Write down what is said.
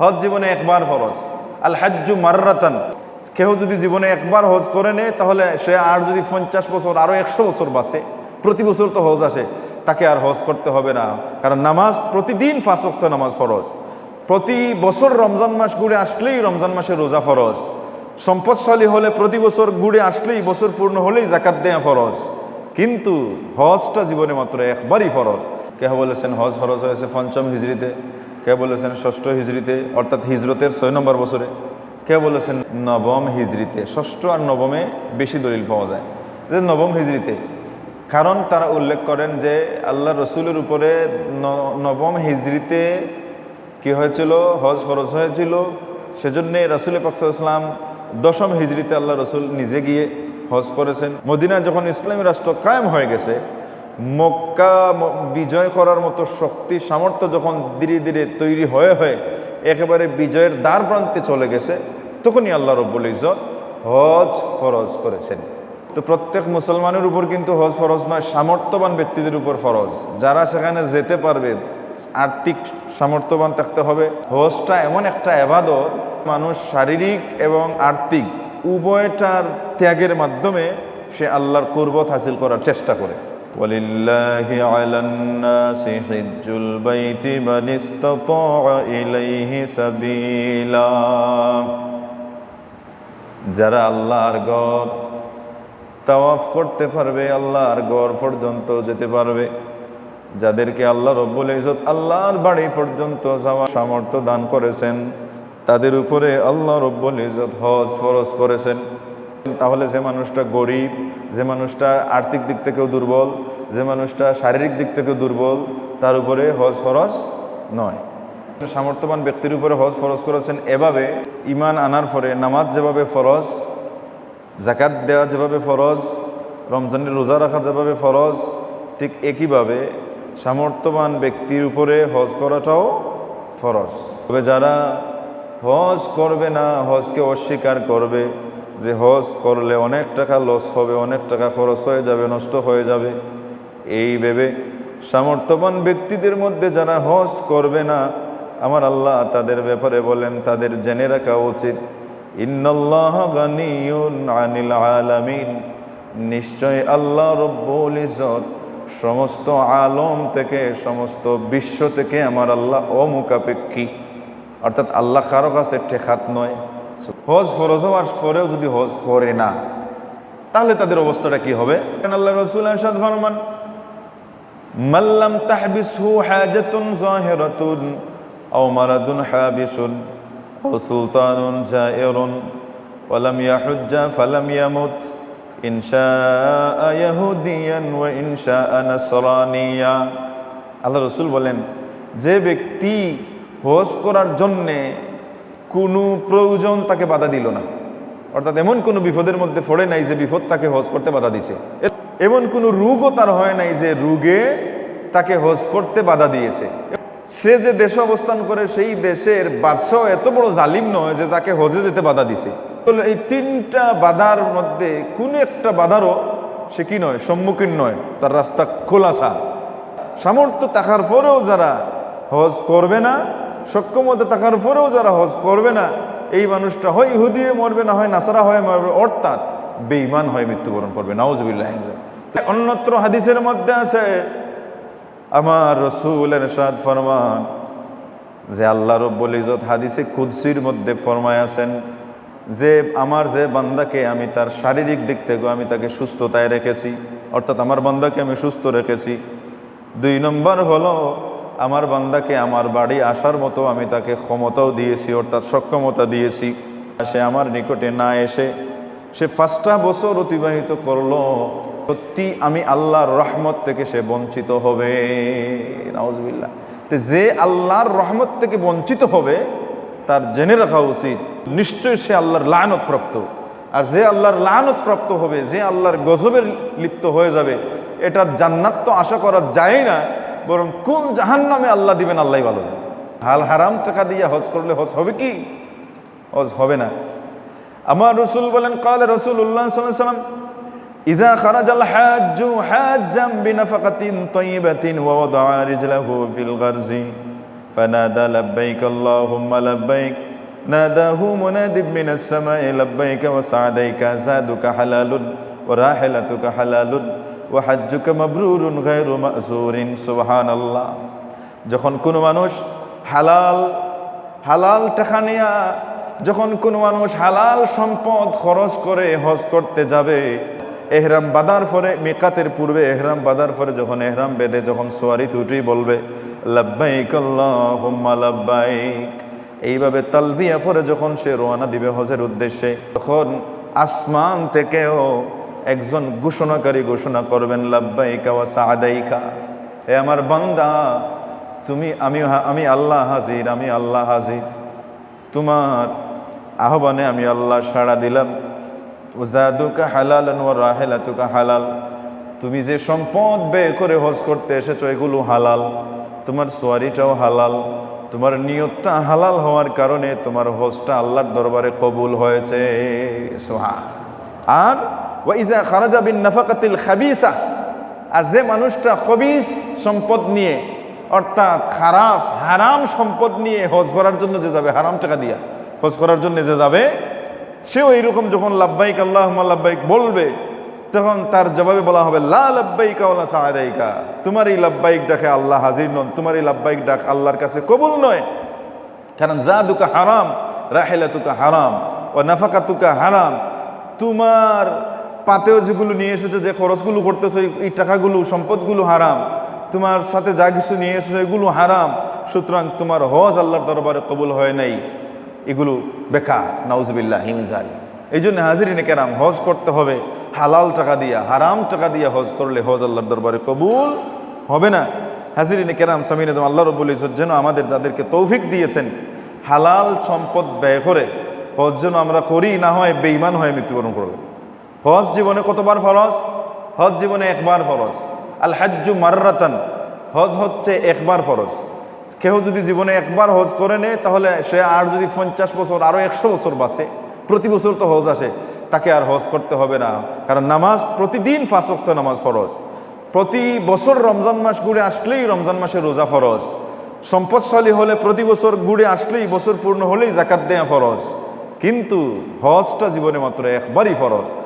হজ জীবনে একবার ফরজ। আল হাজ্জু মার্রাতান। কেউ যদি জীবনে একবার হজ করে নেয়, তাহলে সে আর যদি পঞ্চাশ বছর আরও একশো বছর বাঁচে, প্রতি বছর তো হজ আসে, তাকে আর হজ করতে হবে না। কারণ নামাজ প্রতিদিন ফাঁসক্ত নামাজ ফরজ। প্রতি বছর রমজান মাস ঘুরে আসলেই রমজান মাসে রোজা ফরজ। সম্পদশালী হলে প্রতি বছর ঘুরে আসলেই বছর পূর্ণ হলেই জাকাত দেয়া ফরজ। কিন্তু হজটা জীবনে মাত্র একবারই ফরজ। কেহ বলেছেন, হজ ফরজ হয়েছে পঞ্চম হিজড়িতে। কে বলেছেন ষষ্ঠ হিজড়িতে, অর্থাৎ হিজরতের ছয় নম্বর বছরে, কে বলেছেন নবম হিজড়িতে? ষষ্ঠ আর নবমে বেশি দলিল পাওয়া যায়। যে নবম হিজড়িতে, কারণ তারা উল্লেখ করেন যে আল্লাহ রসুলের উপরে নবম হিজড়িতে কি হয়েছিল? হজ ফরজ হয়েছিল। সেজন্য রসুল পাকসাল্লাম দশম হিজড়িতে আল্লাহ রসুল নিজে গিয়ে হজ করেছেন। মদিনা যখন ইসলামী রাষ্ট্র কায়েম হয়ে গেছে মক্কা বিজয় করার মতো শক্তি, সামর্থ্য যখন ধীরে ধীরে তৈরি হয়ে হয়ে একেবারে বিজয়ের দ্বার প্রান্তে চলে গেছে, তখনই আল্লাহ রব্বুল ইজত হজ ফরজ করেছেন। তো প্রত্যেক মুসলমানের উপর কিন্তু হজ ফরজ নয়, সামর্থ্যবান ব্যক্তিদের উপর ফরজ। যারা সেখানে যেতে পারবে, আর্থিক সামর্থ্যবান থাকতে হবে। হজটা এমন একটা এবাদত, মানুষ শারীরিক এবং আর্থিক উভয়টার ত্যাগের মাধ্যমে সে আল্লাহর কুরবত হাসিল করার চেষ্টা করে। ولله على الناس حج البيت من استطاع إليه سبيلا যারা আল্লাহর গড় তাওয়াফ করতে পারবে আল্লাহর গড় পর্যন্ত যেতে পারবে যাদেরকে আল্লাহ রব্বুল ইজত আল্লাহর বাড়ি পর্যন্ত যাওয়ার সামর্থ্য দান করেছেন তাদের উপরে আল্লাহ রব্বুল ইজত হজ ফরজ করেছেন তাহলে যে মানুষটা গরিব, যে মানুষটা আর্থিক দিক থেকেও দুর্বল, যে মানুষটা শারীরিক দিক থেকেও দুর্বল, তার উপরে হজ ফরজ নয়। সামর্থ্যবান ব্যক্তির উপরে হজ ফরজ করেছেন এভাবে ইমান আনার পরে নামাজ যেভাবে ফরজ জাকাত দেওয়া যেভাবে ফরজ, রমজানের রোজা রাখা যেভাবে ফরজ, ঠিক একইভাবে সামর্থ্যবান ব্যক্তির উপরে হজ করাটাও ফরজ। তবে যারা হজ করবে না, হজকে অস্বীকার করবে যে হজ করলে অনেক টাকা লস হবে, অনেক টাকা খরচ হয়ে যাবে, নষ্ট হয়ে যাবে। এই ভেবে সামর্থ্যবান ব্যক্তিদের মধ্যে যারা হজ করবে না, আমার আল্লাহ তাদের ব্যাপারে বলেন, তাদের জেনে রাখা উচিত নিশ্চয় আল্লাহ রব্বুল ইজত সমস্ত আলম থেকে, সমস্ত বিশ্ব থেকে আমার আল্লাহ অমুকাপেক্ষী। অর্থাৎ আল্লাহ কারও কাছে ঠেকাত নয়। হজ ফরজ হওয়ার পরেও যদি হজ করে না, তাহলে তাদের অবস্থাটা কি হবে? আল্লাহ রসুল ফরমান মাল্লাম তাহবিসহু মারাদুন সুলতানুন ইয়াহুদিয়ান আল্লাহ রসুল বলেন, যে ব্যক্তি হজ করার জন্যে কোনো প্রয়োজন তাকে বাধা দিল না। অর্থাৎ এমন কোনো বিপদের মধ্যে পড়ে নাই যে বিপদ তাকে হজ করতে বাধা দিছে। এমন কোনো রোগও তার হয় নাই যে রোগে তাকে হজ করতে বাধা দিয়েছে। সে যে দেশে অবস্থান করে, সেই দেশের বাদশাহ এত বড় জালিম নয় যে তাকে হজে যেতে বাধা দিছে। এই তিনটা বাধার মধ্যে কোনো একটা বাধারও সে কি নয়, সম্মুখীন নয়, তার রাস্তা খোলাসা। সামর্থ্য থাকার পরেও যারা হজ করবে না সক্ষমতা থাকার পরেও যারা হজ করবে না, এই মানুষটা হয় ইহুদিয়ে মরবে, না হয় নাসারা হয়ে মরবে, অর্থাৎ বেঈমান হয়ে মৃত্যুবরণ করবে, নাউজবিল্লাহ। অন্যত্র হাদিসের মধ্যে আছে, আমার রসুলের সাদ ফরমান, যে আল্লাহ রব্বুল ইজত হাদিসে কুদসির মধ্যে ফরমায় আছেন, যে আমার যে বান্দাকে আমি তার শারীরিক দিক থেকে আমি তাকে সুস্থতায় রেখেছি, অর্থাৎ আমার বান্দাকে আমি সুস্থ রেখেছি, দুই নম্বর হলো আমার বান্দাকে আমার বাড়ি আসার মতো আমি তাকে ক্ষমতাও দিয়েছি অর্থাৎ সক্ষমতা দিয়েছি। সে আমার নিকটে না এসে সে পাঁচটা বছর অতিবাহিত করল। সত্যি আমি আল্লাহর রহমত থেকে সে বঞ্চিত হবে। নাউজবিল্লাহ। তো যে আল্লাহর রহমত থেকে বঞ্চিত হবে, তার জেনে রাখা উচিত, নিশ্চয়ই সে আল্লাহর লানত প্রাপ্ত আর যে আল্লাহর লানত প্রাপ্ত হবে, যে আল্লাহর গজবের লিপ্ত হয়ে যাবে, এটা জান্নাত তো আশা করা যায় না বরং কোন জাহান নামে আল্লাহ দিবেন আল্লাহ ভালো জানে। হাল হারাম টাকা দিয়ে হজ করলে হজ হবে কি হজ হবে না আমার রসুল বলেন কালে রসুল উল্লাহ সাল্লাম إذا خرج الحاج حاجا بنفقة طيبة ووضع رجله في الغرز فنادى لبيك اللهم لبيك ناداه مناد من السماء لبيك وسعديك زادك حلال وراحلتك حلال ওয়াহাজ্জুক মাবরুরুন গায়রু মাসুরিন সুবহানাল্লাহ। যখন কোনো মানুষ হালাল হালাল টাকা যখন কোনো মানুষ হালাল সম্পদ খরচ করে হজ করতে যাবে, এহরাম বাদার পরে, মেকাতের পূর্বে এহরাম বাদার পরে যখন এহরাম বেদে যখন সোয়ারি তুটি বলবে, লাব্বাইক আল্লাহুম্মা লাব্বাইক। এইভাবে তালবিয়া পরে যখন সে রোয়ানা দিবে হজের উদ্দেশ্যে, তখন আসমান থেকেও একজন ঘোষণাকারী ঘোষণা করবেন, লাব্বাইকা ওয়া সাদাইকা হে আমার বান্দা, তুমি আমি আমি আল্লাহ হাজির, আমি আল্লাহ হাজির। তোমার আহ্বানে আমি আল্লাহ সাড়া দিলাম। জাদুকা হালাল রাহেলাতুকা হালাল। তুমি যে সম্পদ ব্যয় করে হজ করতে এসেছ, এগুলো হালাল। তোমার সোয়ারিটাও হালাল। তোমার নিয়তটা হালাল হওয়ার কারণে তোমার হজটা আল্লাহর দরবারে কবুল হয়েছে। সোহা আর ওয়াইজা খারাজা বিন নাফাকাতিল খাবিসা। আর যে মানুষটা খবিস সম্পদ নিয়ে, অর্থাৎ খারাপ, হারাম সম্পদ নিয়ে হজ করার জন্য যে যাবে, হারাম টাকা দিয়া হজ করার জন্য যে যাবে, সেও এইরকম যখন লাভবাইক আল্লাহ লাভবাইক বলবে, তখন তার জবাবে বলা হবে, লা লাব্বাইকা ওলা সাহাদাইকা তোমার এই লাভবাইক ডাকে আল্লাহ হাজির নন, তোমার এই লাভবাইক ডাক আল্লাহর কাছে কবুল নয়। কারণ যা দুকা হারাম রাহেলা তুকা হারাম ও নাফাকা তুকা হারাম। তোমার পাতেও যেগুলো নিয়ে এসেছ, যে খরচগুলো করতেছো, এই- টাকাগুলো, সম্পদগুলো হারাম। তোমার সাথে যা কিছু নিয়ে এসেছ, এগুলো হারাম। সুতরাং তোমার হজ আল্লাহর দরবারে কবুল হয় নাই। এগুলো বেকার, নাউজবিল্লাহ, হিমজাল। এই জন্য হাজিরিনে কেরাম, হজ করতে হবে। হালাল টাকা দিয়া, হারাম টাকা দিয়া হজ করলে হজ আল্লাহর দরবারে কবুল হবে না। হাজিরিনে কেরাম সামিন আজম আল্লাহ রবুল ইজত যেন আমাদের যাদেরকে তৌফিক দিয়েছেন, হালাল সম্পদ ব্যয় করে, হজ যেন আমরা করি, না হয় বেইমান হয়ে মৃত্যুবরণ করবে। হজ জীবনে কতবার ফরজ? হজ জীবনে একবার ফরজ। আল হাজ্জু মার্রাতান, হজ হচ্ছে একবার ফরজ। কেউ যদি জীবনে একবার হজ করে নেয়, তাহলে সে আর যদি পঞ্চাশ বছর আরও একশো বছর বাসে প্রতি বছর তো হজ আসে, তাকে আর হজ করতে হবে না। কারণ নামাজ প্রতিদিন ফাঁসক্ত নামাজ ফরজ। প্রতি বছর রমজান মাস ঘুরে আসলেই রমজান মাসে রোজা ফরজ। সম্পদশালী হলে প্রতি বছর ঘুরে আসলেই বছর পূর্ণ হলেই জাকাত দেয়া ফরজ। কিন্তু হজটা জীবনে মাত্র একবারই ফরজ।